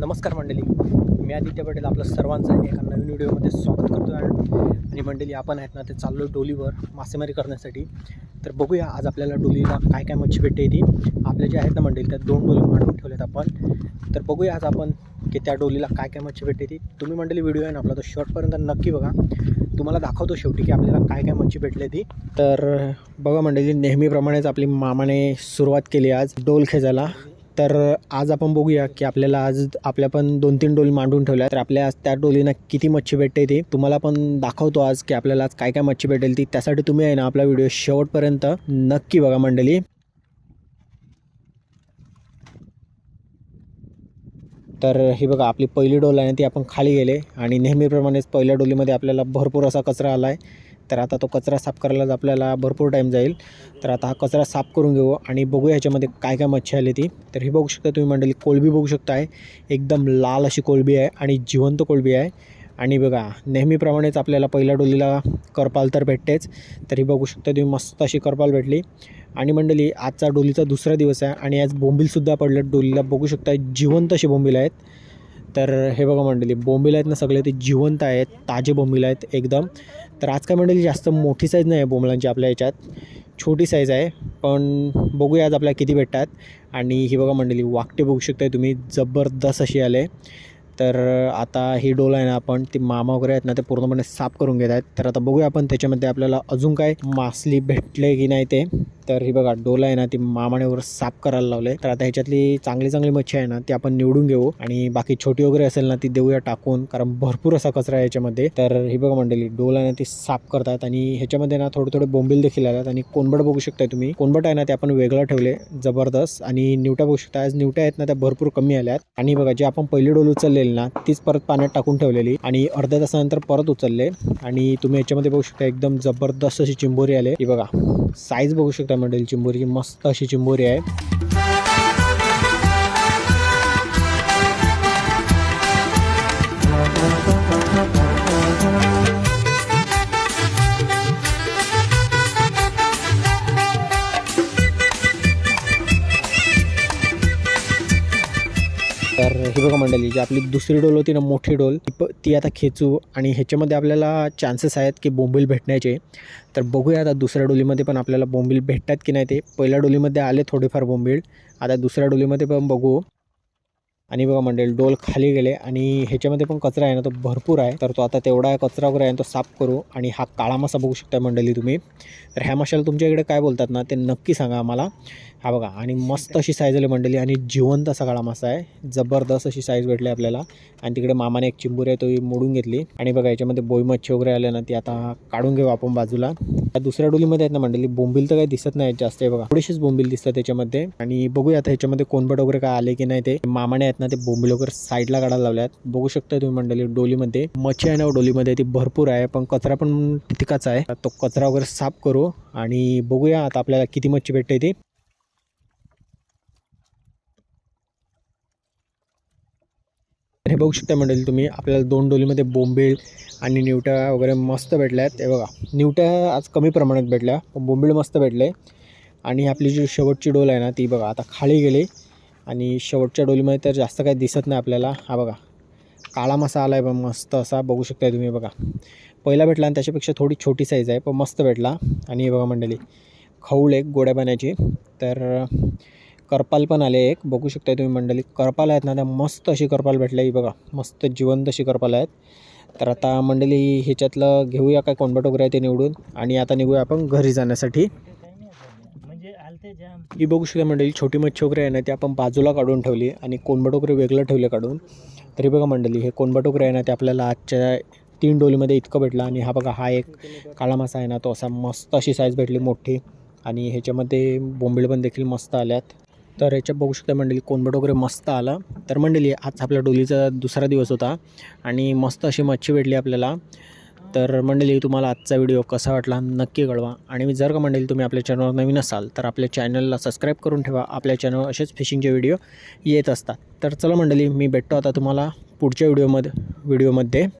नमस्कार मंडळी. मी आदित्य पटेल आपलं सर्वांचं एका नवीन व्हिडिओमध्ये स्वागत करतो आहे आणि मंडळी आपण आहेत ना ते चाललो डोलीवर मासेमारी करण्यासाठी. तर बघूया आज आपल्याला डोलीला काय काय मच्छी भेटते ती आपल्या जे आहेत ना मंडळी त्या दोन डोली मांडून ठेवलेत आपण. तर बघूया आज आपण की त्या डोलीला काय काय मच्छी भेटते ती तुम्ही मंडळी व्हिडिओ आहे ना आपला तो शॉर्टपर्यंत नक्की बघा. तुम्हाला दाखवतो शेवटी की आपल्याला काय काय मच्छी भेटली ती तर बघा मंडळी नेहमीप्रमाणेच आपली मामाने सुरुवात केली आज डोल खेचायला. तर आज आपण बघूया की आपल्याला आज आपल्या पण दोन तीन डोली मांडून ठेवल्या तर आपल्या आज त्या डोलीनं किती मच्छी भेटते ती तुम्हाला पण दाखवतो आज की आपल्याला आज काय काय मच्छी भेटेल ती. त्यासाठी तुम्ही आहे ना आपला व्हिडिओ शेवटपर्यंत नक्की बघा मंडळी. तर ही बघा आपली पहिली डोल आहे ती आपण खाली गेले आणि नेहमीप्रमाणेच पहिल्या डोलीमध्ये आपल्याला भरपूर असा कचरा आला आहे तर आता तो कचरा साफ करायलाच आपल्याला भरपूर टाईम जाईल. तर आता हा कचरा साफ करून घेऊ आणि बघूया ह्याच्यामध्ये काय काय मच्छी आली ती. तर ही बघू शकता तुम्ही मंडळी कोळबी बघू शकताय एकदम लाल अशी कोळंबी आहे आणि जिवंत कोळबी आहे. आणि बघा नेहमीप्रमाणेच आपल्याला पहिल्या डोलीला करपाल तर भेटतेच. तर ही बघू शकता तुम्ही मस्त अशी करपाल भेटली. आणि मंडळी आजचा डोलीचा दुसरा दिवस आहे आणि आज बोंबीलसुद्धा पडलेत डोलीला बघू शकता जिवंत असे बोंबील आहेत. तर हे बघा मंडळी बोंबील आहेत ना सगळे ते जिवंत आहेत ताजे बोंबील आहेत एकदम. तर आज काय मंडळी जास्त मोठी साईज नाही आहे बोंबलांची आपल्या याच्यात. छोटी साईज आहे पण बघूया आज आपल्याला किती भेटतात. आणि ही बघा मंडळी वाकटे बघू शकताय तुम्ही जबरदस्त अशी आले. तर आता ही डोल आहे ना आपण ती मामा वगैरे आहेत ना ते पूर्णपणे साफ करून घेत आहेत. तर आता बघूया आपण त्याच्यामध्ये आपल्याला अजून काय मासली भेटले की नाही ते. तर ही बघा डोल आहे ना ती मामाने वगैरे साफ करायला लावले तर आता ह्याच्यातली चांगली चांगली मच्छी आहे ना ती आपण निवडून घेऊ. आणि बाकी छोटी वगैरे असेल ना ती देऊया टाकून कारण भरपूर असा कचरा आहे याच्यामध्ये. तर ही बघा मंडळी डोल आहे ना ती साफ करतात. आणि ह्याच्यामध्ये ना थोडे थोडे बोंबील देखील आतात आणि कोणबट बघू शकताय तुम्ही. कोणबट आहे ना ते आपण वेगळं ठेवले जबरदस्त. आणि निवट्या बघू शकता. आज निवट्या आहेत ना त्या भरपूर कमी आल्यात. आणि बघा जे आपण पहिली डोल उचललेली ना तीच परत पाण्यात टाकून ठेवलेली. आणि अर्ध्या तासानंतर परत उचलले. आणि तुम्ही याच्यामध्ये बघू शकता एकदम जबरदस्त अशी चिंबोरी आले ही बघा साईज बघू शकता मॉडेलची मोरी मस्त अशी चिंबोरी आहे. तर ही बघा मंडळी जी आपली दुसरी डोल होती ना मोठी डोल ती प ती आता खेचू आणि ह्याच्यामध्ये आपल्याला चान्सेस आहेत की बोंबील भेटण्याचे. तर बघूया आता दुसऱ्या डोलीमध्ये पण आपल्याला बोंबील भेटतात की नाही ते. पहिल्या डोलीमध्ये आले थोडेफार बोंबील. आता दुसऱ्या डोलीमध्ये पण बघू. आणि बघा मंडळी डोल खाली गेले आणि ह्याच्यामध्ये पण कचरा आहे ना तो भरपूर आहे. तर तो आता तेवढा कचरा वगैरे आहे तो साफ करू आणि हा काळा मासा बघू शकता मंडळी तुम्ही. तर ह्या माशाला तुमच्या इकडे काय बोलतात ना ते नक्की सांगा आम्हाला. हा बघा आणि मस्त अशी साईज आली मंडळी आणि जिवंत असा काळा मासा आहे. जबरदस्त अशी साईज भेटली आपल्याला. आणि तिकडे मामाने एक चिंबुरी आहे तो मोडून घेतली. आणि बघा याच्यामध्ये बोई मच्छी वगैरे आले ना ती आता काढून घेऊ आपण बाजूला. त्या दुसऱ्या डोलीमध्ये आहेत ना मंडळी बोंबील तर काही दिसत नाही जास्त आहे बघा. थोडीशीच बोंबील दिसतात त्याच्यामध्ये आणि बघूया आता ह्याच्यामध्ये कोणबट वगैरे काय आले की नाही ते. मामाने आहेत ना ते बोंबील वगैरे साईडला काढायला लावल्यात. बघू शकता तुम्ही मंडळी डोलीमध्ये. मच्छी आहे ना हो डोलीमध्ये ती भरपूर आहे पण कचरा पण तितकाच आहे. तो कचरा वगैरे साफ करू आणि बघूया आता आपल्याला किती मच्छी भेटते ती. हे बघू शकता मंडळी तुम्ही आपल्याला दोन डोलीमध्ये बोंबील आणि निवट्या वगैरे मस्त भेटल्या आहेत हे बघा निवट्या आज कमी प्रमाणात भेटल्या पण बोंबील मस्त भेटले. आणि आपली जी शेवटची डोल आहे ना ती बघा आता खाली गेली. आणि शेवटच्या डोलीमध्ये तर जास्त काही दिसत नाही आपल्याला. हा बघा. काळा मासा आला आहे मस्त असा बघू शकताय तुम्ही बघा. पहिला भेटला आणि त्याच्यापेक्षा थोडी छोटी साईज आहे पण मस्त भेटला. आणि हे बघा मंडळी खऊळ एक गोड्या पाण्याची. तर करपाल पण आले एक. बघू शकताय तुम्ही मंडळी करपाल आहेत ना त्या मस्त अशी करपाल भेटल्या. ही बघा मस्त जिवंत अशी करपाल आहेत. तर आता मंडळी ह्याच्यातलं घेऊया काय कोणबट वगैरे आहे ते निवडून. आणि आता निघूया आपण घरी जाण्यासाठी. ही बघू शकता मंडळी छोटी मच्छी वगैरे आहे ना ती आपण बाजूला काढून ठेवली आणि कोणबट वगैरे वेगळं ठेवले काढून. तरी बघा मंडळी हे कोणबट वगैरे आहे ना ते आपल्याला आजच्या तीन डोलीमध्ये इतकं भेटलं आणि हा बघा हा एक काळा मासा आहे ना तो असा मस्त अशी साईज भेटली मोठी. आणि ह्याच्यामध्ये बोंबीळ पण देखील मस्त आल्यात. तर ह्याच्यात बघू शकता मंडळी कोणबट वगैरे मस्त आलं. तर मंडळी आज आपल्या डोलीचा दुसरा दिवस होता आणि मस्त अशी मच्छी भेटली आपल्याला. तर मंडळी तुम्हाला आजचा व्हिडिओ कसा वाटला नक्की कळवा. आणि जर का मंडळी तुम्ही आपल्या चॅनलवर नवीन असाल तर आपल्या चॅनलला सबस्क्राईब करून ठेवा. आपल्या चॅनलवर असेच फिशिंगचे व्हिडिओ येत असतात. तर चला मंडळी मी भेटतो आता तुम्हाला पुढच्या व्हिडिओमध्ये व्हिडिओमध्ये